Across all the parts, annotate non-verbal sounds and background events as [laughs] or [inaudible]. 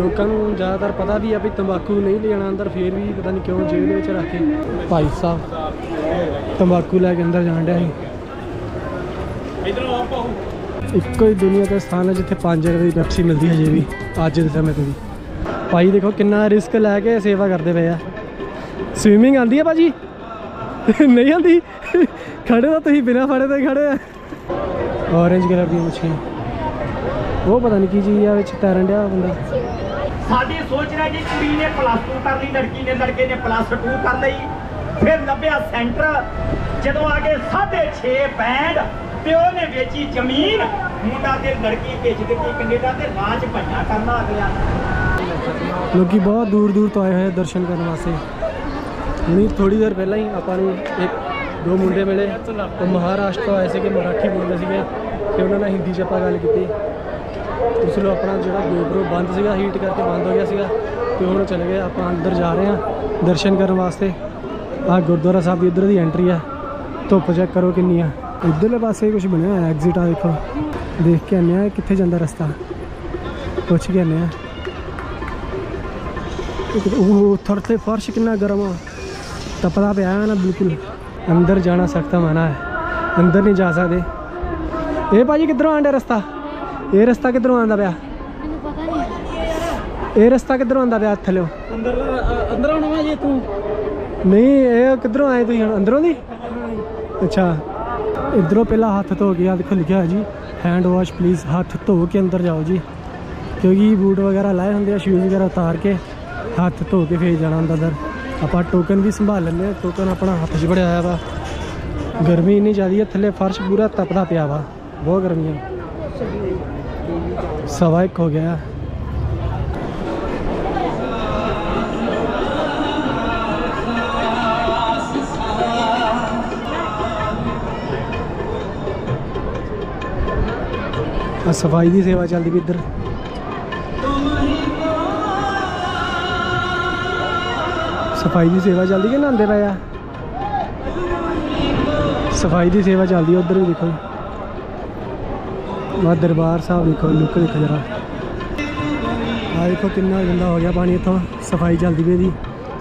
ਲੋਕਾਂ ਨੂੰ ਜ਼ਿਆਦਾਤਰ ਪਤਾ ਵੀ ਆ ਵੀ ਤੰਬਾਕੂ ਨਹੀਂ ਲਿਆਣਾ ਅੰਦਰ, ਫੇਰ ਵੀ ਪਤਾ ਨਹੀਂ ਕਿਉਂ ਜੇਲ੍ਹ ਵਿੱਚ ਰੱਖ ਕੇ ਭਾਈ ਸਾਹਿਬ ਤੰਬਾਕੂ ਲੈ ਕੇ ਅੰਦਰ ਜਾਣ ਡਿਆ ਸੀ। ਇੱਕੋ ਹੀ ਦੁਨੀਆ ਦਾ ਸਥਾਨ ਹੈ ਜਿੱਥੇ 5 ਰੁਪਏ ਦੀ ਪੈਪਸੀ ਮਿਲਦੀ ਹੈ ਜੇ ਵੀ, ਅੱਜ ਦੇ ਸਮੇਂ ਤੇ ਵੀ। ਭਾਈ ਦੇਖੋ ਕਿੰਨਾ ਰਿਸਕ ਲੈ ਕੇ ਸੇਵਾ ਕਰਦੇ ਪਏ ਆ। ਸਵੀਮਿੰਗ ਆਂਦੀ ਹੈ ਭਾਜੀ? ਨਹੀਂ ਆਂਦੀ ਖੜੇ ਤਾਂ ਤੁਸੀਂ, ਬਿਨਾ ਫੜੇ ਤੇ ਖੜੇ ਆ। ਔਰੇਂਜ ਕਲਰ ਦੀ ਮੱਛੀਆਂ। ਉਹ ਪਤਾ ਨਹੀਂ ਕੀ ਚੀਜ਼ ਆ ਵਿੱਚ ਤੈਰਨ ਡਿਆ ਬੰਦਾ। ਸਾਡੀ ਸੋਚ ਰਿਹਾ ਜੀ, ਕੁੜੀ ਨੇ ਪਲੱਸ 2 ਕਰ ਲਈ, ਲੜਕੀ ਨੇ, ਲੜਕੇ ਨੇ ਪਲੱਸ 2 ਕਰ ਲਈ। ਫਿਰ ਲੱਭਿਆ ਸੈਂਟਰ ਜਦੋਂ ਆ ਗਏ 6.5 ਬੈਂਡ ਪਿਓ ਨੇ ਵੇਚੀ ਜ਼ਮੀਨ। ਮੁੰਡਾ ਤੇ ਲੜਕੀ ਵੇਚ ਦਿੱਤੀ, ਕੈਨੇਡਾ ਤੇ ਰਾਜ ਭਈਆ ਕਰਨਾ ਆ ਲੋਕੀ ਬਹੁਤ ਦੂਰ ਦੂਰ ਤੋਂ ਆਏ ਹੋਏ ਦਰਸ਼ਨ ਕਰਨ ਵਾਸਤੇ। ਨਹੀਂ ਥੋੜੀ ਦੇਰ ਪਹਿਲਾਂ ਹੀ ਆਪਾਂ ਨੂੰ ਇੱਕ, ਦੋ ਮੁੰਡੇ ਮਿਲੇ। ਉਹ ਮਹਾਰਾਸ਼ਟਰ ਆਏ ਸੀਗੇ, ਮਰਾਠੀ ਬੋਲਦੇ ਸੀਗੇ, ਤੇ ਉਹਨਾਂ ਨਾਲ ਹਿੰਦੀ 'ਚ ਆਪਾਂ ਗੱਲ ਕੀਤੀ। ਉਸ ਨੂੰ ਆਪਣਾ ਜਿਹੜਾ ਗੋਬਰੋ ਬੰਦ ਸੀਗਾ ਹੀਟ ਕਰਕੇ ਬੰਦ ਹੋ ਗਿਆ ਸੀਗਾ ਤੇ ਹੁਣ ਚਲੇ ਗਏ, ਆਪਾਂ ਅੰਦਰ ਜਾ ਰਹੇ ਹਾਂ ਦਰਸ਼ਨ ਕਰਨ ਵਾਸਤੇ। ਆਹ ਗੁਰਦੁਆਰਾ ਸਾਹਿਬ ਦੀ ਇੱਧਰ ਦੀ ਐਂਟਰੀ ਆ। ਧੁੱਪ ਚੈੱਕ ਕਰੋ ਕਿੰਨੀ ਆ। ਇੱਧਰਲੇ ਪਾਸੇ ਕੁਝ ਬਣਿਆ ਹੋਇਆ ਐਗਜ਼ਿਟ ਆ ਦੇਖੋ। ਦੇਖ ਕੇ ਆਨੇ ਆ ਕਿੱਥੇ ਜਾਂਦਾ ਰਸਤਾ। ਪੁੱਛ ਕੇ ਆਨੇ ਆ ਉਹ ਥਰ ਤੇ ਫਰਸ਼ ਕਿੰਨਾ ਗਰਮ ਆ। ਤਪਦਾ ਪਿਆ ਹੈ ਨਾ ਬਿਲਕੁਲ। ਅੰਦਰ ਜਾਣਾ ਸਖਤ ਮਨਾ ਹੈ। ਅੰਦਰ ਨਹੀਂ ਜਾ ਸਕਦੇ। ਇਹ ਭਾਜੀ ਕਿੱਧਰੋਂ ਆਂਦਾ ਰਸਤਾ? ਇਹ ਰਸਤਾ ਕਿੱਧਰੋਂ ਆਂਦਾ ਪਿਆ? ਮੈਨੂੰ ਪਤਾ ਨਹੀਂ। ਇਹ ਰਸਤਾ ਕਿੱਧਰੋਂ ਆਂਦਾ ਪਿਆ ਥੱਲੇ ਅੰਦਰ ਅੰਦਰ ਆਉਣਾ ਵਾ ਜੇ ਤੂੰ? ਨਹੀਂ ਇਹ ਕਿੱਧਰੋਂ ਆਏ ਤੁਸੀਂ ਹੁਣ? ਅੰਦਰੋਂ ਦੀ? ਅੱਛਾ। ਇਧਰੋਂ ਪਹਿਲਾਂ ਹੱਥ ਧੋ ਕੇ ਆ ਦੇਖੋ ਲਿਖਿਆ ਹੈ ਜੀ। ਹੈਂਡ ਵਾਸ਼ ਪਲੀਜ਼ ਹੱਥ ਧੋ ਕੇ ਅੰਦਰ ਜਾਓ ਜੀ। ਕਿਉਂਕਿ ਬੂਟ ਵਗੈਰਾ ਲਾਏ ਹੁੰਦੇ ਆ ਸ਼ੂਜ਼ ਵਗੈਰਾ ਉਤਾਰ ਕੇ ਹੱਥ ਧੋ ਕੇ ਫੇਰ ਜਾਣਾ ਹੁੰਦਾ ਅੰਦਰ। ਆਪਾਂ ਟੋਕਨ ਵੀ ਸੰਭਾਲ ਲੈਂਦੇ ਆ। ਟੋਕਨ ਆਪਣਾ ਹੱਥ 'ਚ ਫੜਿਆ ਹੋਇਆ ਵਾ। ਗਰਮੀ ਇੰਨੀ ਜ਼ਿਆਦੀ ਹੈ ਥੱਲੇ ਫਰਸ਼ ਪੂਰਾ ਤਪਦਾ ਪਿਆ ਵਾ। ਬਹੁਤ ਗਰਮੀ ਹੈ ਸਵਾ ਇੱਕ ਹੋ ਗਿਆ ਆ ਸਫ਼ਾਈ ਦੀ ਸੇਵਾ ਚੱਲਦੀ ਵੀ ਇੱਧਰ ਸਫ਼ਾਈ ਦੀ ਸੇਵਾ ਚੱਲਦੀ ਕਿ ਨਹਾਉਂਦੇ ਪਏ ਆ ਸਫ਼ਾਈ ਦੀ ਸੇਵਾ ਚੱਲਦੀ ਆ ਦਰਬਾਰ ਸਾਹਿਬ ਦੇਖੋ ਲੁੱਕ ਦੇਖੋ ਜਰਾ। ਆ ਦੇਖੋ ਕਿੰਨਾ ਗੰਦਾ ਹੋ ਗਿਆ ਪਾਣੀ ਇੱਥੋਂ। ਸਫ਼ਾਈ ਚੱਲਦੀ ਪਈ ਇਹਦੀ।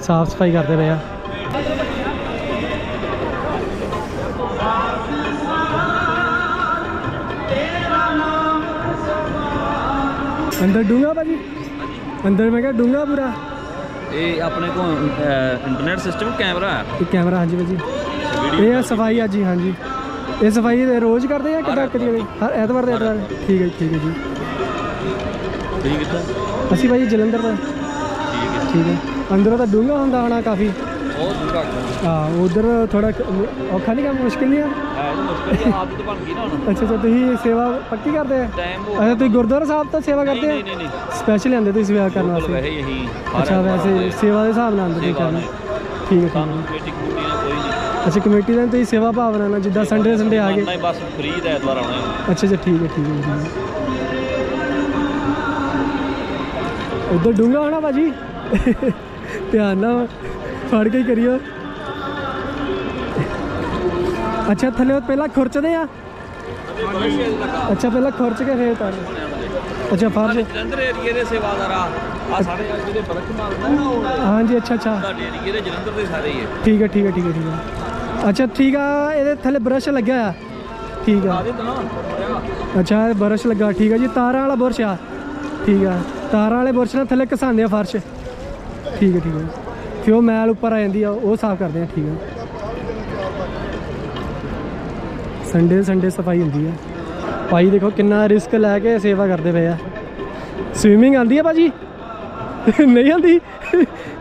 ਸਾਫ਼ ਸਫ਼ਾਈ ਕਰਦੇ ਪਏ ਆ। ਅੰਦਰ ਡੂੰਗਾ ਭਾਜੀ? ਅੰਦਰ ਮੈਂ ਕਿਹਾ ਡੂੰਗਾ ਪੂਰਾ। ਇਹ ਆਪਣੇ ਕੋਲ ਇੰਟਰਨੈਟ ਸਿਸਟਮ ਕੈਮਰਾ ਹੈ। ਇਹ ਕੈਮਰਾ ਹਾਂਜੀ ਭਾਜੀ। ਇਹ ਸਫ਼ਾਈ ਆ ਜੀ ਹਾਂਜੀ। ਇਹ ਸਫ਼ਾਈ ਰੋਜ਼ ਕਰਦੇ ਆ ਕਿਦਾਂ ਕਦੀ ਹਰ ਐਤਵਾਰ ਦੇ ਐਤਵਾਰ। ਠੀਕ ਹੈ ਠੀਕ ਹੈ ਜੀ। ਠੀਕ ਕਿੱਥੋਂ? ਅਸੀਂ ਭਾਜੀ ਜਲੰਧਰ ਤੋਂ। ਠੀਕ ਹੈ। ਠੀਕ ਹੈ। ਅੰਦਰੋਂ ਤਾਂ ਡੂੰਗਾ ਹੁੰਦਾ ਹੋਣਾ ਕਾਫੀ। ਉਹ ਦੂਰਾ ਹਾਂ ਉਧਰ ਥੋੜਾ ਔਖਾ ਨਹੀਂ ਕੰਮ ਮੁਸ਼ਕਿਲ ਨਹੀਂ ਆ? ਆਦਤ ਬਣ ਗਈ ਨਾ ਹੁਣ। ਅੱਛਾ ਅੱਛਾ ਤੁਸੀਂ ਸੇਵਾ ਪੱਕੀ ਕਰਦੇ ਆ? ਅੱਛਾ ਤੁਸੀਂ ਗੁਰਦੁਆਰਾ ਸਾਹਿਬ ਤੋਂ ਸੇਵਾ ਕਰਦੇ ਆ? ਨਹੀਂ ਨਹੀਂ ਸਪੈਸ਼ਲ ਆਂਦੇ ਤੁਸੀਂ ਸੇਵਾ ਕਰਨ ਵਾਸਤੇ? ਅੱਛਾ ਵੈਸੇ ਸੇਵਾ ਦੇ ਹਿਸਾਬ ਨਾਲ ਆਂਦੇ ਤੁਸੀਂ ਕਰਨ। ਠੀਕ ਹੈ ਠੀਕ ਹੈ। ਅੱਛਾ ਕਮੇਟੀ ਦਾ ਤੁਸੀਂ ਸੇਵਾ ਭਾਵਨਾ ਨਾਲ ਜਿੱਦਾਂ ਸੰਡੇ ਸੰਡੇ ਆ ਗਏ। ਨਹੀਂ ਬਸ ਫ੍ਰੀ ਦਾ ਐਤਵਾਰ ਆਉਣਾ ਹੈ। ਅੱਛਾ ਅੱਛਾ ਠੀਕ ਹੈ ਠੀਕ ਹੈ ਉਧਰ ਡੂੰਗਾ ਹੋਣਾ ਭਾਜੀ? ਧਿਆਨ ਨਾਲ ਫੜ ਕੇ ਕਰਿਓ। ਅੱਛਾ ਥੱਲੇ ਪਹਿਲਾਂ ਖੁਰਚਦੇ ਆ? ਅੱਛਾ ਪਹਿਲਾਂ ਖੁਰਚ ਕੇ ਫੇਰ ਤਾਂ। ਅੱਛਾ ਫਰਜ਼ ਜਲੰਧਰ ਏਰੀਏ ਦੇ ਸੇਵਾਦਾਰ ਆ। ਆ ਸਾਡੇ ਜਿਹੜੇ ਬਰਕ ਮਾਰਦਾ ਨਾ ਉਹ ਹਾਂਜੀ ਅੱਛਾ ਅੱਛਾ। ਸਾਡੇ ਏਰੀਏ ਦੇ ਜਲੰਧਰ ਦੇ ਸਾਰੇ ਹੀ ਹੈ ਠੀਕ ਹੈ ਠੀਕ ਹੈ ਠੀਕ ਹੈ ਠੀਕ ਹੈ। ਅੱਛਾ, ਠੀਕ ਆ, ਇਹਦੇ ਥੱਲੇ ਬਰਸ਼ ਲੱਗਿਆ ਆ। ਠੀਕ ਆ। ਅੱਛਾ, ਇਹ ਬਰਸ਼ ਲੱਗਾ, ਠੀਕ ਆ ਜੀ, ਤਾਰਾਂ ਵਾਲਾ ਬੁਰਸ਼ ਆ। ਠੀਕ ਆ, ਤਾਰਾਂ ਵਾਲੇ ਬੁਰਸ਼ ਨਾਲ ਥੱਲੇ ਘਸਾਉਂਦੇ ਆ ਫਰਸ਼। ਠੀਕ ਹੈ ਠੀਕ ਹੈ ਫਿਰ ਉਹ ਮੈਲ ਉੱਪਰ ਆ ਜਾਂਦੀ ਆ, ਉਹ ਸਾਫ਼ ਕਰਦੇ ਆ, ਠੀਕ ਆ। ਸੰਡੇ ਸੰਡੇ ਸਫ਼ਾਈ ਹੁੰਦੀ ਆ। ਭਾਈ, ਦੇਖੋ ਕਿੰਨਾ ਰਿਸਕ ਲੈ ਕੇ ਸੇਵਾ ਕਰਦੇ ਪਏ ਆ। ਸਵੀਮਿੰਗ ਆਂਦੀ ਆ ਭਾਜੀ? [laughs] ਨਹੀਂ ਆਂਦੀ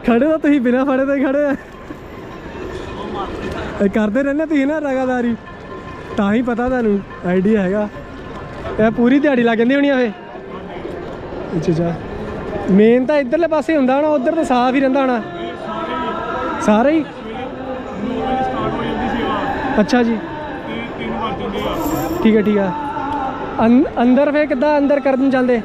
ਖੜੇ ਤਾਂ ਤੁਸੀਂ ਬਿਨਾ ਫੜੇ ਤੇ ਖੜੇ ਆ। ਇਹ ਕਰਦੇ ਰਹਿੰਦੇ ਤੁਸੀਂ ਨਾ ਰਗਾਦਾਰੀ। ਤਾਂ ਹੀ ਪਤਾ ਤੁਹਾਨੂੰ ਆਈਡੀਆ ਹੈਗਾ। ਇਹ ਪੂਰੀ ਦਿਹਾੜੀ ਲੱਗ ਜਾਂਦੀ ਹੋਣੀ ਆ ਫੇ ਅੱਛਾ ਅੱਛਾ। ਮੇਨ ਤਾਂ ਇਧਰਲੇ ਪਾਸੇ ਹੁੰਦਾ ਹੋਣਾ, ਉਧਰ ਤਾਂ ਸਾਫ਼ ਹੀ ਰਹਿੰਦਾ ਹੋਣਾ। ਸਾਰੇ ਹੀ? ਅੱਛਾ ਜੀ। ਠੀਕ ਹੈ ਠੀਕ ਹੈ ਅੰ- ਅੰਦਰ ਫੇ ਕਿੱਦਾਂ ਅੰਦਰ ਕਰਨ ਜਾਂਦੇ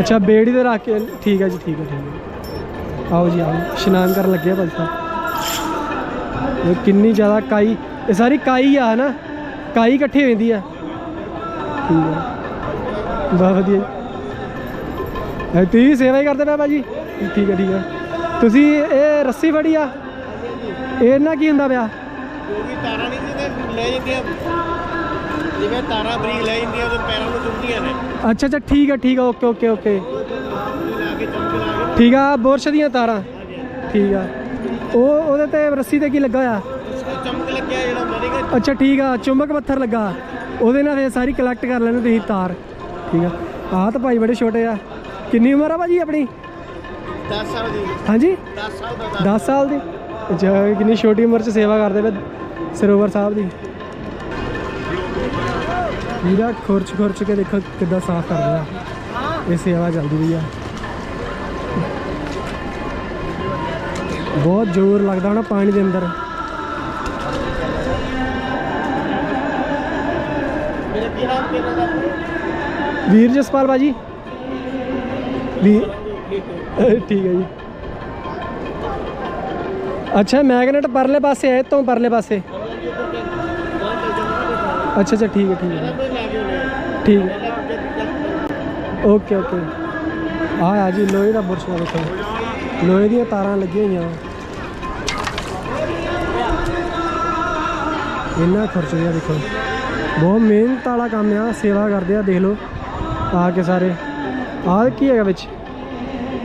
ਅੱਛਾ, ਬੇੜੀ ਤੇ ਰੱਖ ਕੇ, ਠੀਕ ਹੈ ਜੀ, ਠੀਕ ਹੈ ਠੀਕ ਹੈ ਆਓ ਜੀ ਆਓ। ਇਸ਼ਨਾਨ ਕਰਨ ਲੱਗੇ ਆ ਭਾਈ ਸਾਹਿਬ। ਇਹ ਕਿੰਨੀ ਜ਼ਿਆਦਾ ਕਾਈ ਇਹ ਸਾਰੀ ਕਾਈ ਆ ਹਨਾ? ਕਾਈ ਇਕੱਠੀ ਹੋ ਜਾਂਦੀ ਆ। ਠੀਕ ਹੈ ਬਹੁਤ ਵਧੀਆ। ਐ ਤੁਸੀਂ ਸੇਵਾ ਹੀ ਕਰਦੇ ਪਏ ਭਾਜੀ। ਠੀਕ ਹੈ ਠੀਕ ਹੈ ਤੁਸੀਂ ਇਹ ਰੱਸੀ ਫੜੀ ਆ? ਇਹ ਨਾ ਕੀ ਹੁੰਦਾ ਪਿਆ? ਕਿਉਂਕਿ ਤਾਰਾਂ ਨਹੀਂ ਤੇ ਲੈ ਜਾਂਦੀਆਂ। ਜਿਵੇਂ ਤਾਰਾਂ ਬਰੀਕ ਲੈ ਜਾਂਦੀਆਂ ਉਹਦੇ ਪੈਰਾਂ ਨੂੰ ਚੁੰਮਦੀਆਂ ਨੇ। ਅੱਛਾ ਅੱਛਾ ਠੀਕ ਹੈ ਠੀਕ ਹੈ ਓਕੇ ਓਕੇ ਓਕੇ। ਠੀਕ ਆ ਬੁਰਸ਼ ਦੀਆਂ ਤਾਰਾਂ। ਠੀਕ ਆ। ਉਹ ਉਹਦੇ ਤੇ ਰੱਸੀ ਤੇ ਕੀ ਲੱਗਾ ਹੋਇਆ? ਚਮਕ ਲੱਗਿਆ ਜਿਹੜਾ ਨਹੀਂ ਅੱਛਾ ਠੀਕ ਆ ਚੁੰਬਕ ਪੱਥਰ ਲੱਗਾ। ਉਹਦੇ ਨਾਲ ਫੇਰ ਸਾਰੀ ਕਲੈਕਟ ਕਰ ਲੈਣੇ ਤੁਸੀਂ ਤਾਰ। ਠੀਕ ਆ। ਆਹ ਤਾਂ ਭਾਈ ਬੜੇ ਛੋਟੇ ਆ। ਕਿੰਨੀ ਉਮਰ ਆ ਭਾਜੀ ਆਪਣੀ? 10 ਸਾਲ ਦੀ। ਹਾਂਜੀ? 10 ਸਾਲ ਦਾ 10 ਸਾਲ ਦੀ? ਅੱਛਾ ਕਿੰਨੀ ਛੋਟੀ ਉਮਰ 'ਚ ਸੇਵਾ ਕਰਦੇ ਪਏ ਸਰੋਵਰ ਸਾਹਿਬ ਦੀ? ਵੀਰਾ ਖੁਰਚ ਖੁਰਚ ਕੇ ਦੇਖੋ ਕਿੱਦਾਂ ਸਾਫ਼ ਕਰ ਰਿਹਾ ਇਹ ਸੇਵਾ ਚੱਲਦੀ ਪਈ ਆ। ਬਹੁਤ ਜ਼ੋਰ ਲੱਗਦਾ ਹੋਣਾ ਪਾਣੀ ਦੇ ਅੰਦਰ। ਵੀਰ ਜਸਪਾਲ ਬਾਜੀ? ਵੀ ਠੀਕ ਹੈ ਜੀ। ਅੱਛਾ ਮੈਗਨੇਟ ਪਰਲੇ ਪਾਸੇ ਹੈ ਤੋਂ ਪਰਲੇ ਪਾਸੇ। ਅੱਛਾ ਅੱਛਾ, ਠੀਕ ਹੈ ਠੀਕ ਹੈ। ਠੀਕ ਹੈ। Okay okay. ਆ ਆ ਜੀ, ਲੋਹੇ ਦਾ ਬੁਰਸ਼ ਦਾ ਲੋਹੇ ਦੀਆਂ ਤਾਰਾਂ ਲੱਗੀਆਂ ਹੋਈਆਂ। ਇੰਨਾ ਖਰਚ ਗਿਆ ਦੇਖੋ। ਬਹੁਤ ਮਿਹਨਤ ਵਾਲਾ ਕੰਮ ਆ, ਸੇਵਾ ਕਰਦੇ ਆ, ਦੇਖ ਲਓ। ਆ ਕੇ ਸਾਰੇ। ਆਹ ਕੀ ਹੈਗਾ ਵਿੱਚ?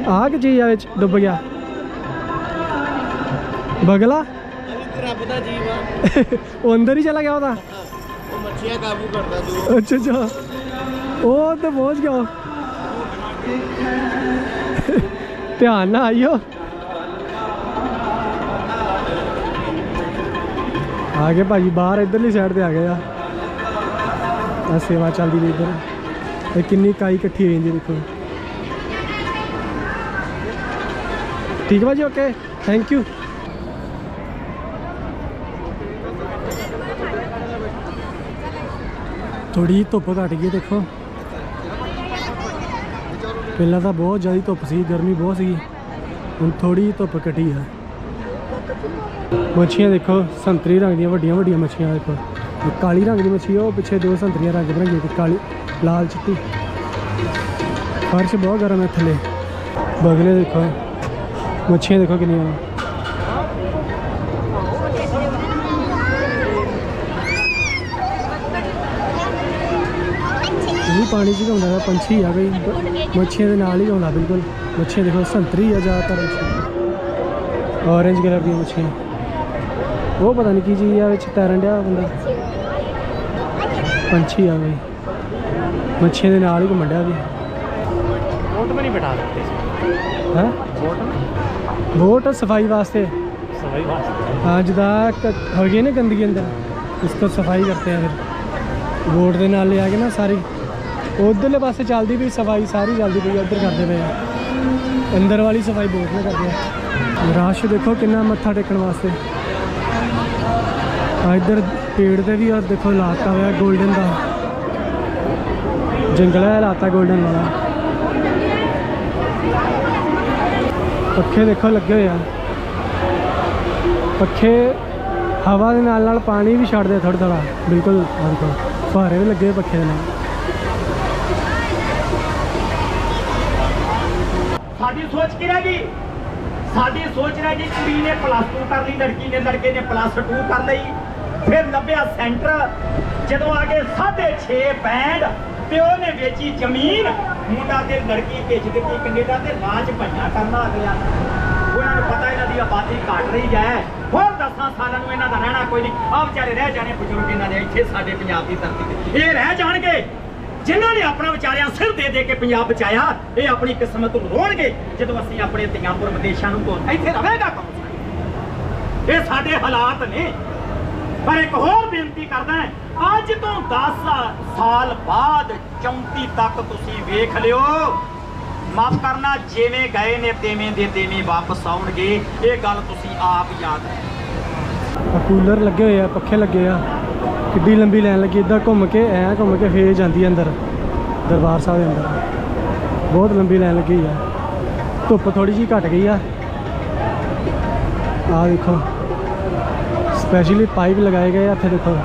ਆਹ ਕੀ ਚੀਜ਼ ਆ ਵਿੱਚ? ਡੁੱਬ ਗਿਆ। ਬਗਲਾ? ਅਲੀ ਰੱਬ ਦਾ ਜੀਵ ਆ ਉਹ ਅੰਦਰ ਹੀ ਚਲਾ ਗਿਆ ਉਹਦਾ? ਉਹ ਮੱਛੀਆਂ ਕਾਬੂ ਕਰਦਾ ਜੋ ਅੱਛਾ ਅੱਛਾ। ਉਹ ਤੇ ਪਹੁੰਚ ਗਿਆ ਉਹ। ਧਿਆਨ ਨਾਲ ਆਇਓ ਆ ਗਏ ਭਾਜੀ, ਬਾਹਰ ਇਧਰਲੀ ਸਾਈਡ ਤੇ ਆ ਗਏ ਆ। ਆ ਸੇਵਾ ਚੱਲਦੀ ਵੀ ਇੱਧਰ। ਇਹ ਕਿੰਨੀ ਕਾਈ ਇਕੱਠੀ ਹੋ ਜਾਂਦੀ ਦੇਖੋ। ਠੀਕ ਹੈ ਭਾਜੀ ਓਕੇ ਥੈਂਕ ਯੂ ਥੋੜੀ ਧੁੱਪ ਘਟ ਗਈ ਦੇਖੋ। ਪਹਿਲਾਂ ਤਾਂ ਬਹੁਤ ਜ਼ਿਆਦਾ ਧੁੱਪ ਸੀ, ਗਰਮੀ ਬਹੁਤ ਸੀ ਹੁਣ ਥੋੜੀ ਧੁੱਪ ਘਟੀ ਆ। ਮੱਛੀਆਂ ਦੇਖੋ ਸੰਤਰੀ ਰੰਗ ਦੀਆਂ ਵੱਡੀਆਂ ਵੱਡੀਆਂ ਮੱਛੀਆਂ ਦੇਖੋ। ਕਾਲੀ ਰੰਗ ਦੀ ਮੱਛੀ ਆ, ਉਹ ਪਿੱਛੇ ਦੋ ਸੰਤਰੀਆਂ ਰੰਗ ਬਰੰਗੀ ਇੱਕ ਕਾਲੀ ਲਾਲ ਚਿੱਟੀ। ਫਰਸ਼ ਬਹੁਤ ਗਰਮ ਹੈ ਥੱਲੇ। ਬਗਲੇ ਦੇਖੋ ਮੱਛੀਆਂ ਦੇਖੋ ਕਿੰਨੀਆਂ ਇਹ ਪਾਣੀ 'ਚ ਘੁੰਮਦਾ ਹੈ ਪੰਛੀ ਆ ਕੋਈ ਮੱਛੀਆਂ ਦੇ ਨਾਲ ਹੀ ਘੁੰਮਦਾ ਬਿਲਕੁਲ। ਮੱਛੀਆਂ ਦੇਖੋ ਸੰਤਰੀ ਆ ਜ਼ਿਆਦਾਤਰ। ਔਰੇਂਜ ਕਲਰ ਦੀਆਂ ਮੱਛੀਆਂ। ਉਹ ਪਤਾ ਨਹੀਂ ਕੀ ਚੀਜ਼ ਆ ਵਿੱਚ ਤੈਰਨ ਡਿਆ ਬੰਦਾ। ਪੰਛੀ ਆ ਬਈ। ਮੱਛੀਆਂ ਦੇ ਨਾਲ ਹੀ ਘੁੰਮਣਿਆ ਵੀ। ਵੋਟ ਮੈਂ ਨਹੀਂ ਬਿਠਾ ਦਿੱਤੇ। ਹੈ? ਵੋਟ ਵੋਟ ਸਫ਼ਾਈ ਵਾਸਤੇ। ਸਫ਼ਾਈ ਵਾਸਤੇ। ਹਾਂ ਜਦਾ ਹੋ ਗਈ ਨਾ ਗੰਦਗੀ ਅੰਦਰ ਇਸ ਤੋਂ ਸਫ਼ਾਈ ਕਰਦੇ ਆ ਫਿਰ। ਵੋਟ ਦੇ ਨਾਲ ਲਿਆ ਕੇ ਨਾ ਸਾਰੀ। ਉਧਰਲੇ ਪਾਸੇ ਚੱਲਦੀ ਵੀ ਸਫ਼ਾਈ ਸਾਰੀ ਚੱਲਦੀ ਪਈ ਉਧਰ ਕਰਦੇ ਪਏ ਆ। ਅੰਦਰ ਵਾਲੀ ਸਫ਼ਾਈ ਬਹੁਤ ਨੇ ਕਰਦੇ ਆ। ਰਾਸ਼ ਦੇਖੋ ਕਿੰਨਾ ਮੱਥਾ ਟੇਕਣ ਵਾਸਤੇ। ਆ ਇੱਧਰ ਪੇੜ ਤੇ ਵੀ ਆ, ਦੇਖੋ ਲਾਤਾ ਹੋਇਆ 골ਡਨ ਦਾ। ਜੰਗਲਾ ਲਾਤਾ 골ਡਨ ਵਾਲਾ। ਪੱਖੇ ਦੇਖੋ ਲੱਗੇ ਹੋਏ ਆ। ਪੱਖੇ ਹਵਾ ਦੇ ਨਾਲ ਨਾਲ ਪਾਣੀ ਵੀ ਛੱਡਦੇ ਥੋੜਾ ਥੋੜਾ ਬਿਲਕੁਲ ਆਹ ਦੇਖੋ ਵੀ ਲੱਗੇ ਪੱਖੇ ਦੇ ਨਾਲ। ਸਾਡੀ ਸੋਚ ਕੀ ਰਹਿ ਸਾਡੀ ਸੋਚ ਰਹਿ ਜੀ, ਕੁੜੀ ਨੇ ਪਲੱਸ 2 ਕਰ ਲਈ, ਲੜਕੀ ਨੇ, ਲੜਕੇ ਨੇ ਪਲੱਸ 2 ਕਰ ਲਈ। ਫਿਰ ਲੱਭਿਆ ਸੈਂਟਰ ਜਦੋਂ ਆ ਗਏ 6.5 ਬੈਂਡ ਪਿਓ ਨੇ ਵੇਚੀ ਜ਼ਮੀਨ, ਮੁੰਡਾ ਤੇ ਲੜਕੀ ਭੇਜ ਦਿੱਤੀ, ਕੈਨੇਡਾ ਤੇ ਰਾਜ ਭਈਆ ਕਰਨਾ ਅਗਲਿਆਂ ਉਹਨਾਂ ਨੂੰ ਪਤਾ ਇਹਨਾਂ ਦੀ ਆਬਾਦੀ ਘਟ ਰਹੀ ਹੈ। ਹੋਰ 10 ਸਾਲਾਂ ਨੂੰ ਇਹਨਾਂ ਦਾ ਰਹਿਣਾ ਕੋਈ ਨਹੀਂ। ਆ ਵਿਚਾਰੇ ਰਹਿ ਜਾਣੇ ਬਜ਼ੁਰਗ ਇਹਨਾਂ ਦੇ, ਇੱਥੇ ਸਾਡੇ ਪੰਜਾਬ ਦੀ ਧਰਤੀ ਤੇ। ਇਹ ਰਹਿ ਜਾਣਗੇ। ਜਿਨ੍ਹਾਂ ਨੇ ਆਪਣਾ ਵਿਚਾਰਿਆਂ ਸਿਰ ਦੇ ਦੇ ਕੇ ਪੰਜਾਬ ਬਚਾਇਆ, ਇਹ ਆਪਣੀ ਕਿਸਮਤ ਨੂੰ ਰੋਣਗੇ ਜਦੋਂ ਅਸੀਂ ਆਪਣੇ ਧੀਆਂਪੁਰ ਵਿਦੇਸ਼ਾਂ ਨੂੰ ਭੁੱਲ ਇੱਥੇ ਰਵੇਗਾ ਕੌਣ ਇਹ ਸਾਡੇ ਹਾਲਾਤ ਨੇ। ਪਰ ਇੱਕ ਹੋਰ ਬੇਨਤੀ ਕਰਦਾ ਅੱਜ ਤੋਂ 10 ਸਾਲ ਬਾਅਦ 34 ਤੱਕ ਤੁਸੀਂ ਵੇਖ ਲਿਓ। ਮਾਫ ਕਰਨਾ, ਜਿਵੇਂ ਗਏ ਨੇ, ਤੇਵੇਂ ਦੇ ਤੇਵੇਂ ਵਾਪਸ ਆਉਣਗੇ। ਇਹ ਗੱਲ ਤੁਸੀਂ ਆਪ ਯਾਦ ਰੱਖੋ। ਕੂਲਰ ਲੱਗੇ ਹੋਏ ਆ, ਪੱਖੇ ਲੱਗੇ ਆ। ਕਿੱਡੀ ਲੰਬੀ ਲਾਈਨ ਲੱਗੀ ਇਦਾਂ ਘੁੰਮ ਕੇ, ਐ ਘੁੰਮ ਕੇ ਫੇਰ ਜਾਂਦੀ ਆ ਅੰਦਰ, ਦਰਬਾਰ ਸਾਹਿਬ ਦੇ ਅੰਦਰ। ਬਹੁਤ ਲੰਬੀ ਲਾਈਨ ਲੱਗੀ ਆ। ਧੁੱਪ ਥੋੜੀ ਜਿਹੀ ਘਟ ਗਈ ਆ। ਆ ਦੇਖੋ ਸਪੈਸ਼ਲੀ ਪਾਈਪ ਲਗਾਏ ਗਏ ਆ ਇੱਥੇ ਦੇਖੋ।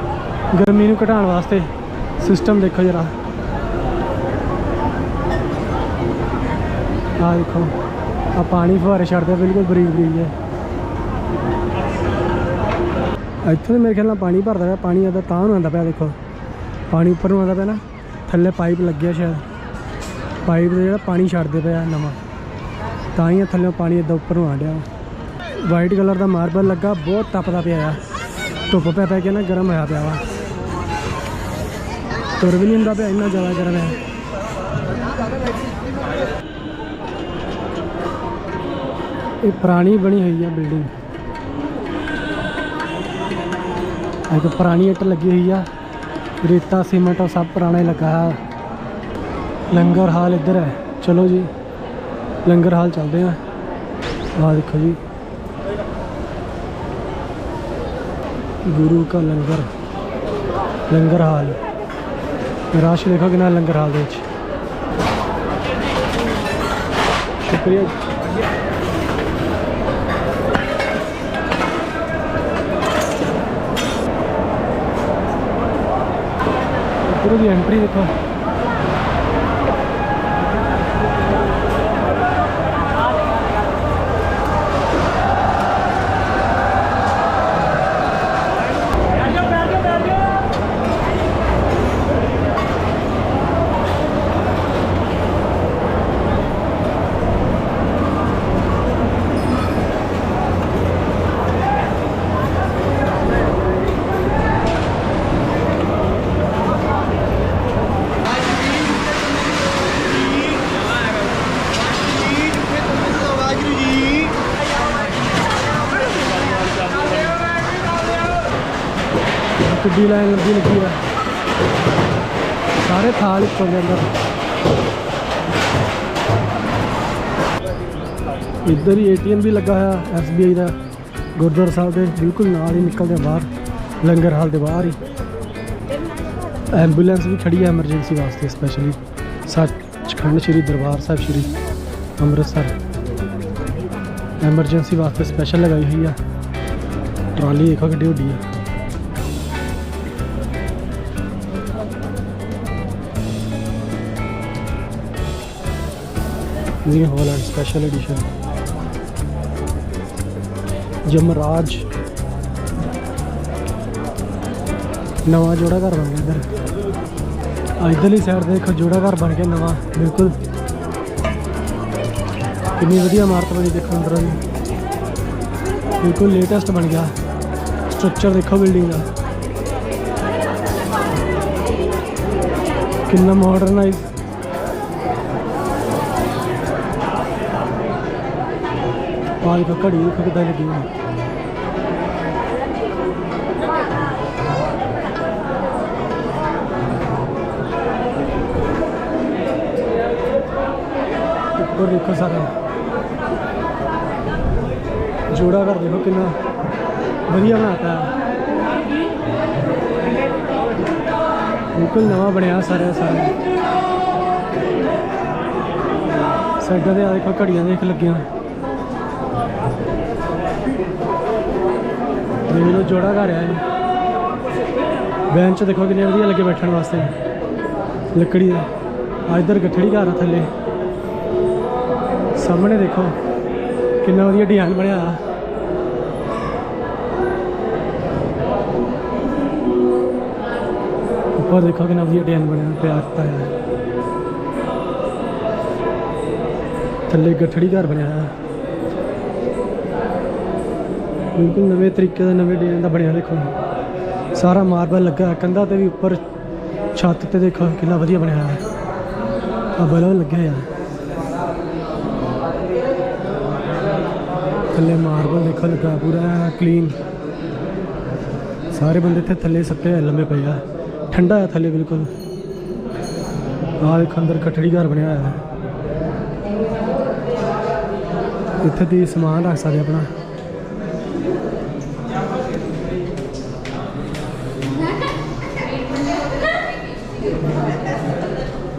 ਗਰਮੀ ਨੂੰ ਘਟਾਉਣ ਵਾਸਤੇ ਸਿਸਟਮ ਦੇਖੋ ਜਰਾ। ਆ ਦੇਖੋ ਆ ਪਾਣੀ ਫੁਹਾਰੇ ਛੱਡਦੇ ਬਿਲਕੁਲ ਬਰੀਕ ਬਰੀਕ ਹੈ ਇੱਥੋਂ ਤਾਂ ਮੇਰੇ ਖਿਆਲ ਨਾਲ ਪਾਣੀ ਭਰਦਾ ਪਿਆ, ਪਾਣੀ ਆਦਾ ਤਾਂ ਨੂੰ ਆਉਂਦਾ ਪਿਆ, ਦੇਖੋ। ਪਾਣੀ ਉੱਪਰ ਨੂੰ ਆਉਂਦਾ ਪਿਆ ਨਾ, ਥੱਲੇ ਪਾਈਪ ਲੱਗਿਆ ਸ਼ਾਇਦ। ਪਾਈਪ ਦਾ ਜਿਹੜਾ ਪਾਣੀ ਛੱਡਦੇ ਪਿਆ ਨਵਾਂ। ਤਾਂ ਹੀ ਥੱਲੇ ਪਾਣੀ ਇੱਦਾਂ ਉੱਪਰ ਨੂੰ ਆ ਰਿਹਾ। ਵਾਈਟ ਕਲਰ ਦਾ ਮਾਰਬਲ ਲੱਗਾ, ਬਹੁਤ ਤਪਦਾ ਪਿਆ ਆ। ਧੁੱਪ ਪੈ ਪੈ ਕੇ ਨਾ ਗਰਮ ਹੋਇਆ ਪਿਆ ਵਾ। ਤੁਰ ਵੀ ਨਹੀਂ ਹੁੰਦਾ ਪਿਆ, ਇੰਨਾ ਜ਼ਿਆਦਾ ਗਰਮ ਹੈ ਇਹ ਪੁਰਾਣੀ ਬਣੀ ਹੋਈ ਆ ਬਿਲਡਿੰਗ। ਇੱਕ ਪੁਰਾਣੀ ਇੱਟ ਲੱਗੀ ਹੋਈ ਆ। ਰੇਤਾ, ਸੀਮੈਂਟ, ਉਹ ਸਭ ਪੁਰਾਣਾ ਹੀ ਲੱਗਾ ਹੈ ਲੰਗਰ ਹਾਲ ਇੱਧਰ ਹੈ। ਚਲੋ ਜੀ, ਲੰਗਰ ਹਾਲ ਚੱਲਦੇ ਆ। ਆਹ ਦੇਖੋ ਜੀ। ਗੁਰੂ ਕਾ ਲੰਗਰ ਲੰਗਰ ਹਾਲ। ਰਸ਼ ਦੇਖੋ ਕਿੰਨਾ ਲੰਗਰ ਹਾਲ ਦੇ ਵਿੱਚ। ਸ਼ੁਕਰੀਆ ਜੀ। ਦੀ ਐਂਟਰੀ ਦੇਖੋ ਕਿੱਡੀ ਲਾਈਨ ਲੱਗੀ ਲੱਗੀ ਆ। ਸਾਰੇ ਥਾਲ ਇੱਕੋ ਦੇ ਅੰਦਰ ਇੱਧਰ ਹੀ ਏਟੀਐਮ ਵੀ ਲੱਗਾ ਹੋਇਆ ਐਸਬੀਆਈ ਦਾ। ਗੁਰਦੁਆਰਾ ਸਾਹਿਬ ਦੇ ਬਿਲਕੁਲ ਨਾਲ ਹੀ ਨਿਕਲਦੇ ਬਾਹਰ, ਲੰਗਰ ਹਾਲ ਦੇ ਬਾਹਰ ਹੀ। ਐਂਬੂਲੈਂਸ ਵੀ ਖੜੀ ਹੈ ਐਮਰਜੈਂਸੀ ਵਾਸਤੇ ਸਪੈਸ਼ਲੀ ਸੱਚਖੰਡ ਸ੍ਰੀ ਦਰਬਾਰ ਸਾਹਿਬ ਸ੍ਰੀ ਅੰਮ੍ਰਿਤਸਰ। ਐਮਰਜੈਂਸੀ ਵਾਸਤੇ ਸਪੈਸ਼ਲ ਲਗਾਈ ਹੋਈ ਆ। ਟਰਾਲੀ ਦੇਖੋ ਕਿੱਡੀ ਵੱਡੀ ਹੈ ਨਿਊ ਹਾਲੈਂਡ ਸਪੈਸ਼ਲ ਐਡੀਸ਼ਨ ਜਮਰਾਜ ਨਵਾਂ ਜੋੜਾ ਘਰ ਬਣ ਗਿਆ ਇੱਧਰ। ਆ ਇੱਧਰਲੀ ਸਾਈਡ ਦੇਖੋ, ਜੋੜਾ ਘਰ ਬਣ ਗਿਆ ਨਵਾਂ, ਬਿਲਕੁਲ। ਕਿੰਨੀ ਵਧੀਆ ਇਮਾਰਤ ਬਣੀ ਦੇਖੋ ਅੰਦਰੋਂ ਬਿਲਕੁਲ ਲੇਟੈਸਟ ਬਣ ਗਿਆ। ਸਟਰਕਚਰ ਦੇਖੋ ਬਿਲਡਿੰਗ ਦਾ। ਕਿੰਨਾ ਮਾਡਰਨਾਈਜ਼ ਆਹ ਦੇਖੋ ਘੜੀ ਦੇਖੋ ਲੱਗੀ ਹੋਈ ਉੱਪਰ ਦੇਖੋ ਸਾਰਾ। ਜੋੜਾ ਘਰ ਦੇਖੋ ਕਿੰਨਾ ਵਧੀਆ ਬਣਾਤਾ। ਬਿਲਕੁਲ ਨਵਾਂ ਬਣਿਆ ਸਾਰਾ ਸਾਰਾ। ਸਾਈਡਾਂ ਤੇ ਆ ਦੇਖੋ ਘੜੀਆਂ ਦੇਖ ਲੱਗੀਆਂ। ਦੇਖ ਲਓ ਜੋੜਾ ਘਰ ਆ ਜੀ। ਬੈਂਚ ਦੇਖੋ ਕਿੰਨੇ ਵਧੀਆ ਲੱਗੇ ਬੈਠਣ ਵਾਸਤੇ। ਲੱਕੜੀ ਦੇ। ਆ ਇੱਧਰ ਗੱਠੜੀ ਘਰ ਆ ਥੱਲੇ। ਸਾਹਮਣੇ ਦੇਖੋ, ਕਿੰਨਾ ਵਧੀਆ ਡਿਜ਼ਾਈਨ ਬਣਿਆ ਆ। ਉੱਪਰ ਦੇਖੋ ਕਿੰਨਾ ਵਧੀਆ ਡਿਜ਼ਾਈਨ ਬਣਿਆ ਪਿਆਰ ਪਾਇਆ ਥੱਲੇ ਗੱਠੜੀ ਘਰ ਬਣਿਆ ਹੈ ਬਿਲਕੁਲ ਨਵੇਂ ਤਰੀਕੇ ਦਾ ਨਵੇਂ ਡਿਜ਼ਾਈਨ ਦਾ ਬਣਿਆ ਦੇਖੋ ਸਾਰਾ ਮਾਰਬਲ ਲੱਗਾ ਕੰਧਾਂ ਤੇ ਵੀ ਉੱਪਰ ਛੱਤ ਤੇ ਦੇਖੋ ਕਿੰਨਾ ਵਧੀਆ ਬਣਿਆ ਹੈ ਆ ਬਲਬ ਲੱਗੇ ਆ ਥੱਲੇ ਮਾਰਬਲ ਦੇਖੋ ਲੱਗਾ ਪੂਰਾ ਕਲੀਨ ਸਾਰੇ ਬੰਦੇ ਇੱਥੇ ਥੱਲੇ ਸੱਤੇ ਹੋਏ, ਲੰਮੇ ਪਏ ਆ। ਠੰਡਾ ਹੈ ਥੱਲੇ ਬਿਲਕੁਲ। ਆਹ ਦੇਖੋ ਅੰਦਰ ਕਟੜੀ ਘਰ ਬਣਿਆ ਹੋਇਆ। ਹੈ ਇੱਥੇ ਦੀ ਸਮਾਨ ਰੱਖ ਸਕਦੇ ਆਪਣਾ।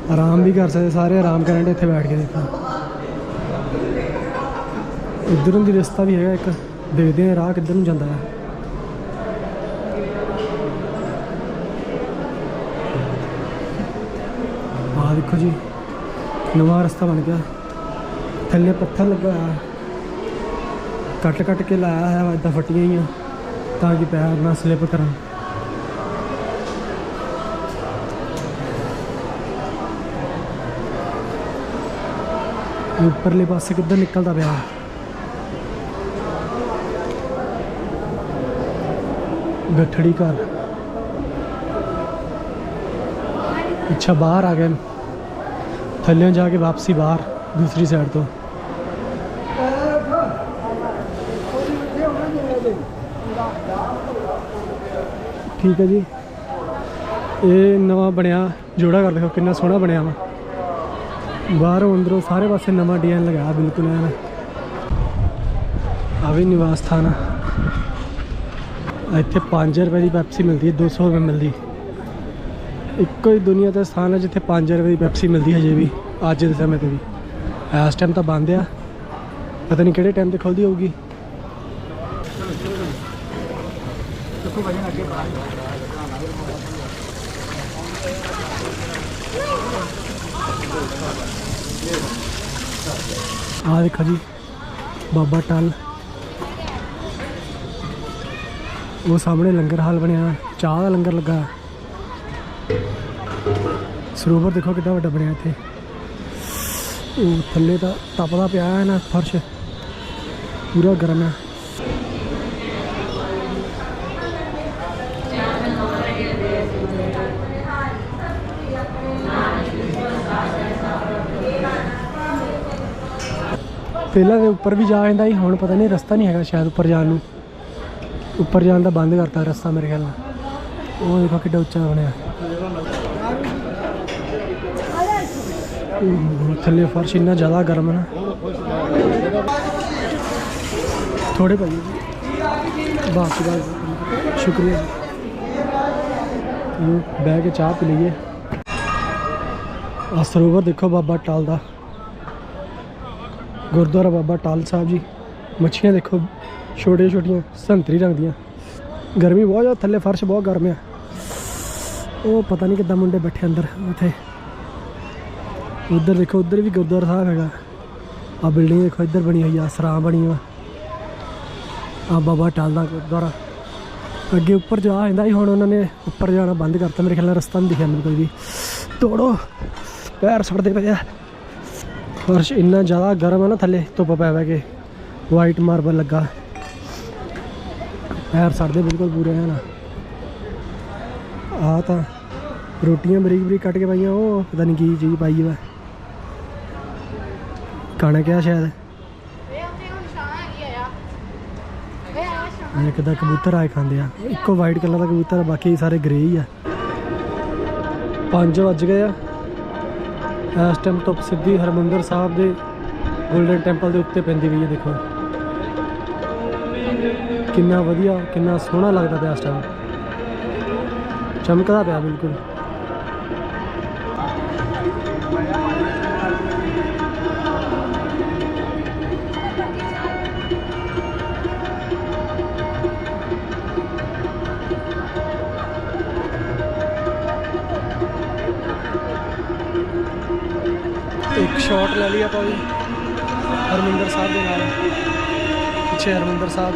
ਆਰਾਮ ਵੀ ਕਰ ਸਕਦੇ ਸਾਰੇ ਆਰਾਮ ਕਰਨ ਦੇ ਇੱਥੇ ਬੈਠ ਕੇ ਦੇਖੋ ਇੱਧਰੋਂ ਦੀ ਰਸਤਾ ਵੀ ਹੈਗਾ ਇੱਕ ਦੇਖਦੇ ਆ ਰਾਹ ਕਿੱਧਰ ਨੂੰ ਜਾਂਦਾ ਹੈ ਆਹ ਦੇਖੋ ਜੀ ਨਵਾਂ ਰਸਤਾ ਬਣ ਗਿਆ ਥੱਲੇ ਪੱਥਰ ਲੱਗਾ ਹੋਇਆ ਕੱਟ ਕੱਟ ਕੇ ਲਾਇਆ ਹੈ ਇਦਾਂ ਫਟੀਆਂ ਹੀ ਆ ਤਾਂ ਕਿ ਪੈਰ ਨਾ ਸਲਿਪ ਕਰਨ ਉੱਪਰਲੇ ਪਾਸੇ ਕਿੱਧਰ ਨਿਕਲਦਾ ਪਿਆ ਗੱਠੜੀ ਘਰ ਅੱਛਾ ਬਾਹਰ ਆ ਗਏ ਥੱਲੇ ਜਾ ਕੇ ਵਾਪਸੀ ਬਾਹਰ ਦੂਸਰੀ ਸਾਈਡ ਤੋਂ ਠੀਕ ਹੈ ਜੀ ਇਹ ਨਵਾਂ ਬਣਿਆ ਜੋੜਾ ਕਰ ਦੇਖੋ ਕਿੰਨਾ ਸੋਹਣਾ ਬਣਿਆ ਵਾ ਬਾਹਰੋਂ ਅੰਦਰੋਂ ਸਾਰੇ ਪਾਸੇ ਨਵਾਂ ਡਿਜ਼ਾਈਨ ਲਗਾਇਆ ਬਿਲਕੁਲ ਐਨ। ਆ ਵੀ ਨਿਵਾਸ ਸਥਾਨ ਇੱਥੇ 5 ਰੁਪਏ ਦੀ ਪੈਪਸੀ ਮਿਲਦੀ ਹੈ 200 ਰੁਪਏ ਮਿਲਦੀ। ਇੱਕੋ ਹੀ ਦੁਨੀਆ ਦਾ ਸਥਾਨ ਹੈ ਜਿੱਥੇ 5 ਰੁਪਏ ਦੀ ਪੈਪਸੀ ਮਿਲਦੀ ਹੈ ਹਜੇ ਵੀ, ਅੱਜ ਦੇ ਸਮੇਂ ਤੇ ਵੀ। ਇਸ ਟਾਈਮ ਤਾਂ ਬੰਦ ਆ। ਪਤਾ ਨਹੀਂ ਕਿਹੜੇ ਟਾਈਮ ਤੇ ਖੁੱਲਦੀ ਹੋਊਗੀ। ਆਹ ਦੇਖੋ ਜੀ, ਬਾਬਾ ਟਲ। ਉਹ ਸਾਹਮਣੇ ਲੰਗਰ ਹਾਲ ਬਣਿਆ, ਚਾਹ ਦਾ ਲੰਗਰ ਲੱਗਾ। ਸਰੋਵਰ ਦੇਖੋ ਕਿੰਨਾ ਵੱਡਾ ਬਣਿਆ ਇੱਥੇ। ਉਹ ਥੱਲੇ ਤਾਂ ਤਪਦਾ ਪਿਆ ਹੈ ਨਾ ਫਰਸ਼। ਪੂਰਾ ਗਰਮ ਹੈ। ਪਹਿਲਾਂ ਦੇ ਉੱਪਰ ਵੀ ਜਾ ਜਾਂਦਾ ਸੀ, ਹੁਣ ਪਤਾ ਨਹੀਂ ਰਸਤਾ ਨਹੀਂ ਹੈਗਾ ਸ਼ਾਇਦ ਉੱਪਰ ਜਾਣ ਨੂੰ। ਉੱਪਰ ਜਾਣ ਦਾ ਬੰਦ ਕਰਤਾ ਰਸਤਾ ਮੇਰੇ ਖਿਆਲ ਨਾਲ। ਉਹ ਦੇਖੋ ਕਿੱਡਾ ਉੱਚਾ ਬਣਿਆ। ਥੱਲੇ ਫਰਸ਼ ਇੰਨਾ ਜ਼ਿਆਦਾ ਗਰਮ ਹੈ ਨਾ। ਥੋੜੇ ਭਾਈ ਬਾਕੀ ਦਾ ਸ਼ੁਕਰੀਆ। ਬਹਿ ਕੇ ਚਾਹ ਪੀ ਲਈਏ। ਆ ਸਰੋਵਰ ਦੇਖੋ ਬਾਬਾ ਟਾਲ ਦਾ। ਗੁਰਦੁਆਰਾ ਬਾਬਾ ਟਾਲ ਸਾਹਿਬ ਜੀ। ਮੱਛੀਆਂ ਦੇਖੋ, ਛੋਟੀਆਂ ਛੋਟੀਆਂ, ਸੰਤਰੀ ਰੰਗ ਦੀਆਂ। ਗਰਮੀ ਬਹੁਤ ਜ਼ਿਆਦਾ, ਥੱਲੇ ਫਰਸ਼ ਬਹੁਤ ਗਰਮ ਆ। ਉਹ ਪਤਾ ਨਹੀਂ ਕਿੱਦਾਂ ਮੁੰਡੇ ਬੈਠੇ ਅੰਦਰ, ਉੱਥੇ। ਉਧਰ ਦੇਖੋ, ਉਧਰ ਵੀ ਗੁਰਦੁਆਰਾ ਸਾਹਿਬ ਹੈਗਾ। ਆ ਬਿਲਡਿੰਗ ਦੇਖੋ, ਇੱਧਰ ਬਣੀ ਹੋਈ ਆ, ਸਰਾਂ ਬਣੀ ਵਾ ਆ ਬਾਬਾ ਟਾਲ ਦਾ ਗੁਰਦੁਆਰਾ। ਅੱਗੇ ਉੱਪਰ ਜਾ ਜਾਂਦਾ ਸੀ, ਹੁਣ ਉਹਨਾਂ ਨੇ ਉੱਪਰ ਜਾਣਾ ਬੰਦ ਕਰਤਾ। ਮੇਰੇ ਖਿਆਲ ਨਾਲ ਰਸਤਾ ਨਹੀਂ ਦਿਖਿਆ ਮੈਨੂੰ ਕੋਈ ਵੀ। ਤੋੜੋ। ਪੈਰ ਸੜਦੇ ਪਏ ਆ। ਫਰਸ਼ ਇੰਨਾ ਜ਼ਿਆਦਾ ਗਰਮ ਹੈ ਨਾ ਥੱਲੇ, ਧੁੱਪ ਪੈ ਪੈ ਕੇ ਵਾਈਟ ਮਾਰਬਲ ਲੱਗਾ। ਪੈਰ ਸੜਦੇ ਬਿਲਕੁਲ ਪੂਰੇ ਹਨ ਆ ਤਾਂ ਰੋਟੀਆਂ ਬਰੀਕ ਬਰੀਕ ਕੱਟ ਕੇ ਪਾਈਆਂ, ਉਹ ਪਤਾ ਨਹੀਂ ਕੀ ਚੀਜ਼ ਪਾਈ ਵਾ ਕਣਕ ਆ ਸ਼ਾਇਦ। ਇਹ ਉਹਨੇ ਕਬੂਤਰ ਆਏ ਖਾਂਦੇ ਆ। ਇੱਕੋ ਵਾਈਟ ਕਲਰ ਦਾ ਕਬੂਤਰ ਬਾਕੀ ਸਾਰੇ ਗ੍ਰੇ ਹੀ ਆ। 5 ਵੱਜ ਗਏ ਆ। ਇਸ ਟਾਈਮ ਤੋਂ ਸਿੱਧੀ ਹਰਮੰਦਰ ਸਾਹਿਬ ਦੇ ਗੋਲਡਨ ਟੈਂਪਲ ਦੇ ਉੱਤੇ ਪੈਂਦੀ ਵੀ ਹੈ, ਦੇਖੋ। ਕਿੰਨਾ ਵਧੀਆ, ਕਿੰਨਾ ਸੋਹਣਾ ਲੱਗਦਾ ਪਿਆ ਇਸ ਟਾਈਮ ਚਮਕਦਾ ਪਿਆ, ਬਿਲਕੁਲ। ਸ਼ਾਟ ਲੈ ਲਈ ਆਪਾਂ ਵੀ। ਹਰਮੰਦਰ ਸਾਹਿਬ ਦੇ ਨਾਲ। ਪਿੱਛੇ ਹਰਮੰਦਰ ਸਾਹਿਬ।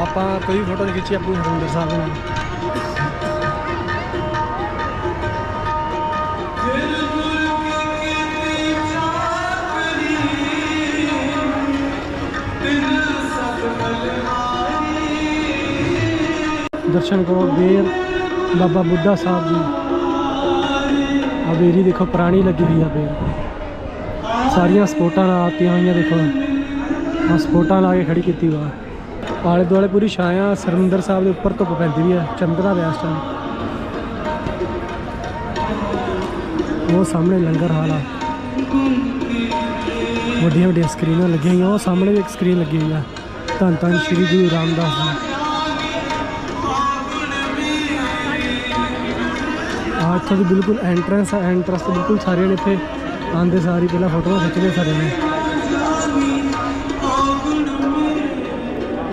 ਆਪਾਂ ਕੋਈ ਫੋਟੋ ਨਹੀਂ ਖਿੱਚੀ, ਆਪਣੀ ਹਰਮੰਦਰ ਸਾਹਿਬ ਦੇ ਨਾਲ। ਦਰਸ਼ਨ ਕਰੋ ਬੇਰ ਬਾਬਾ ਬੁੱਢਾ ਸਾਹਿਬ ਜੀ। ਆ ਬੇਰੀ ਦੇਖੋ, ਪੁਰਾਣੀ ਲੱਗੀ ਹੋਈ ਆ ਬੇਰ। ਸਾਰੀਆਂ ਸਪੋਰਟਾਂ ਨਾਲ ਆਤੀਆਂ ਹੋਈਆਂ ਦੇਖੋ। ਆ ਸਪੋਰਟਾਂ ਲਾ ਕੇ ਖੜੀ ਕੀਤੀ ਹੋਆ ਆਲੇ ਦੁਆਲੇ ਪੂਰੀ ਛਾਇਆ ਸਰਮੰਦਰ ਸਾਹਿਬ ਦੇ ਉੱਪਰ ਧੁੱਪ ਪੈਂਦੀ ਵੀ ਆ ਚਮਕਦਾ ਵਿਆਸ ਟਾਈਮ ਉਹ ਸਾਹਮਣੇ ਲੰਗਰ ਹਾਲ ਆ। ਵੱਡੀਆਂ ਵੱਡੀਆਂ ਸਕਰੀਨਾਂ ਲੱਗੀਆਂ ਹੋਈਆਂ, ਉਹ ਸਾਹਮਣੇ ਵੀ ਇੱਕ ਸਕਰੀਨ ਲੱਗੀ ਹੋਈ ਆ। ਧੰਨ ਧੰਨ ਸ਼੍ਰੀ ਗੁਰੂ ਰਾਮਦਾਸ ਜੀ। ਆ ਇੱਥੋਂ ਦੀ ਬਿਲਕੁਲ ਐਂਟਰੈਂਸ ਆ ਐਂਟਰੈਂਸ ਤੋਂ ਬਿਲਕੁਲ ਸਾਰਿਆਂ ਨੇ ਇੱਥੇ ਆਂਦੇ ਸਾਰੀ ਪਹਿਲਾਂ ਫੋਟੋਆਂ ਖਿੱਚਦੇ ਸਾਰੇ ਨੇ।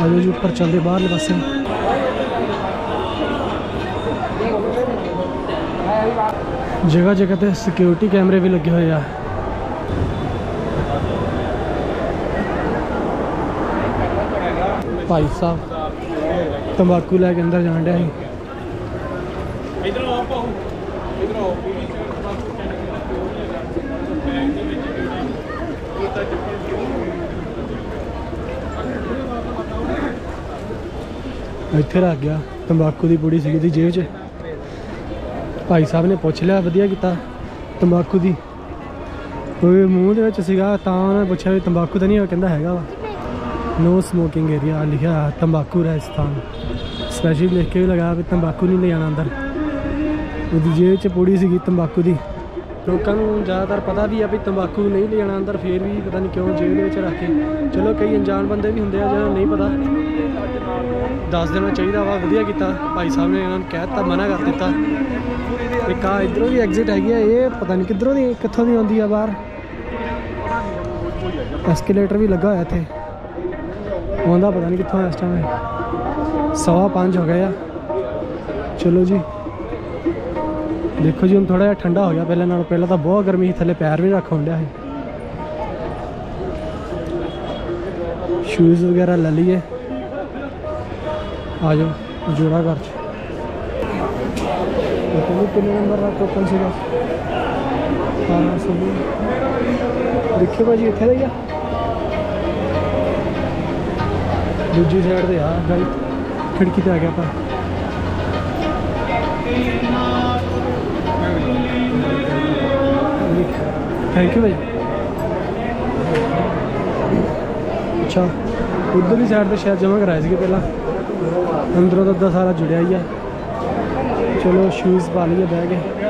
ਆਜੋ ਜੀ, ਉੱਪਰ ਚੱਲਦੇ ਬਾਹਰਲੇ ਪਾਸੇ। ਜਗ੍ਹਾ ਜਗ੍ਹਾ ਤੇ ਸਿਕਿਉਰਿਟੀ ਕੈਮਰੇ ਵੀ ਲੱਗੇ ਹੋਏ ਆ। ਭਾਈ ਸਾਹਿਬ, ਤੰਬਾਕੂ ਲੈ ਕੇ ਅੰਦਰ ਜਾਣ ਡਿਆ ਸੀ। ਇਧਰ ਆਓ ਪਾਉ ਇਧਰ ਆਓ। ਇੱਥੇ ਰੱਖ ਗਿਆ, ਤੰਬਾਕੂ ਦੀ ਪੂੜੀ ਸੀਗੀ ਦੀ ਜੇਬ 'ਚ। ਭਾਈ ਸਾਹਿਬ ਨੇ ਪੁੱਛ ਲਿਆ, ਵਧੀਆ ਕੀਤਾ। ਤੰਬਾਕੂ ਦੀ ਕੋਈ ਮੂੰਹ ਦੇ ਵਿੱਚ ਸੀਗਾ, ਤਾਂ ਉਹਨੇ ਪੁੱਛਿਆ ਵੀ ਤੰਬਾਕੂ ਤਾਂ ਨਹੀਂ, ਉਹ ਕਹਿੰਦਾ ਹੈਗਾ ਵਾ। ਨੋ ਸਮੋਕਿੰਗ ਏਰੀਆ ਲਿਖਿਆ ਤੰਬਾਕੂ ਰਾਜਸਥਾਨ। ਸਪੈਸ਼ਲ ਲਿਖ ਕੇ ਵੀ ਲਗਾ ਵੀ ਤੰਬਾਕੂ ਨਹੀਂ ਲੈ ਜਾਣਾ ਅੰਦਰ। ਉਹਦੀ ਜੇਬ 'ਚ ਪੂੜੀ ਸੀਗੀ, ਤੰਬਾਕੂ ਦੀ। ਲੋਕਾਂ ਨੂੰ ਜ਼ਿਆਦਾਤਰ ਪਤਾ ਵੀ ਆ ਵੀ ਤੰਬਾਕੂ ਨਹੀਂ ਲੈ ਜਾਣਾ ਅੰਦਰ, ਫੇਰ ਵੀ ਪਤਾ ਨਹੀਂ ਕਿਉਂ ਜੇਬ ਦੇ ਵਿੱਚ ਰੱਖ ਕੇ। ਚਲੋ ਕਈ ਅਣਜਾਣ ਬੰਦੇ ਵੀ ਹੁੰਦੇ ਆ ਜਿਹਨਾਂ ਨੂੰ ਨਹੀਂ ਪਤਾ। ਦੱਸ ਦੇਣਾ ਚਾਹੀਦਾ ਵਾ, ਵਧੀਆ ਕੀਤਾ। ਭਾਈ ਸਾਹਿਬ ਨੇ ਇਹਨਾਂ ਨੂੰ ਕਹਿ ਦਿੱਤਾ, ਮਨਾ ਕਰ ਦਿੱਤਾ। ਇੱਕ ਆ ਇਧਰੋਂ ਦੀ ਐਗਜ਼ਿਟ ਹੈਗੀ ਆ, ਇਹ ਪਤਾ ਨਹੀਂ ਕਿੱਧਰੋਂ ਦੀ, ਕਿੱਥੋਂ ਦੀ ਆਉਂਦੀ ਆ ਬਾਹਰ। ਐਸਕੇਲੇਟਰ ਵੀ ਲੱਗਾ ਹੋਇਆ ਇੱਥੇ। ਆਉਂਦਾ ਪਤਾ ਨਹੀਂ ਕਿੱਥੋਂ ਇਸ ਟਾਈਮ ਸਵਾ ਪੰਜ ਹੋ ਗਏ ਆ। ਚਲੋ ਜੀ। ਦੇਖੋ ਜੀ, ਹੁਣ ਥੋੜਾ ਜਿਹਾ ਠੰਡਾ ਹੋ ਗਿਆ ਪਹਿਲਾਂ ਨਾਲੋਂ। ਪਹਿਲਾਂ ਤਾਂ ਬਹੁਤ ਗਰਮੀ ਸੀ, ਥੱਲੇ ਪੈਰ ਵੀ ਰੱਖ ਹੁੰਦਿਆ ਸੀ। ਸ਼ੂਜ਼ ਵਗੈਰਾ ਲੈ ਲਈਏ। ਆ ਜਾਓ, ਜੋੜਾ ਘਰ ਚ। ਪਤਾ ਕਿੰਨੇ ਨੰਬਰ ਦਾ ਟੋਕਨ ਸੀਗਾ। ਹਾਂ ਸੁਣੀ ਦੇਖਿਓ ਭਾਜੀ, ਇੱਥੇ ਦਾ ਦੂਜੀ ਸਾਈਡ ਤੇ ਆ ਗਾੜੀ ਖਿੜਕੀ ਤੇ ਆ ਗਿਆ ਆਪਾਂ। ਥੈਂਕ ਯੂ ਭਾਈ ਅੱਛਾ, ਉਧਰਲੀ ਸਾਈਡ ਤੇ ਸ਼ਾਇਦ ਜਮ੍ਹਾਂ ਕਰਾਇਆ ਸੀਗੇ ਪਹਿਲਾਂ। ਅੰਦਰੋਂ ਤਾਂ ਸਾਰਾ ਜੁੜਿਆ ਹੀ ਆ। ਚਲੋ ਸ਼ੂਜ਼ ਪਾ ਲਈਏ ਬਹਿ ਕੇ।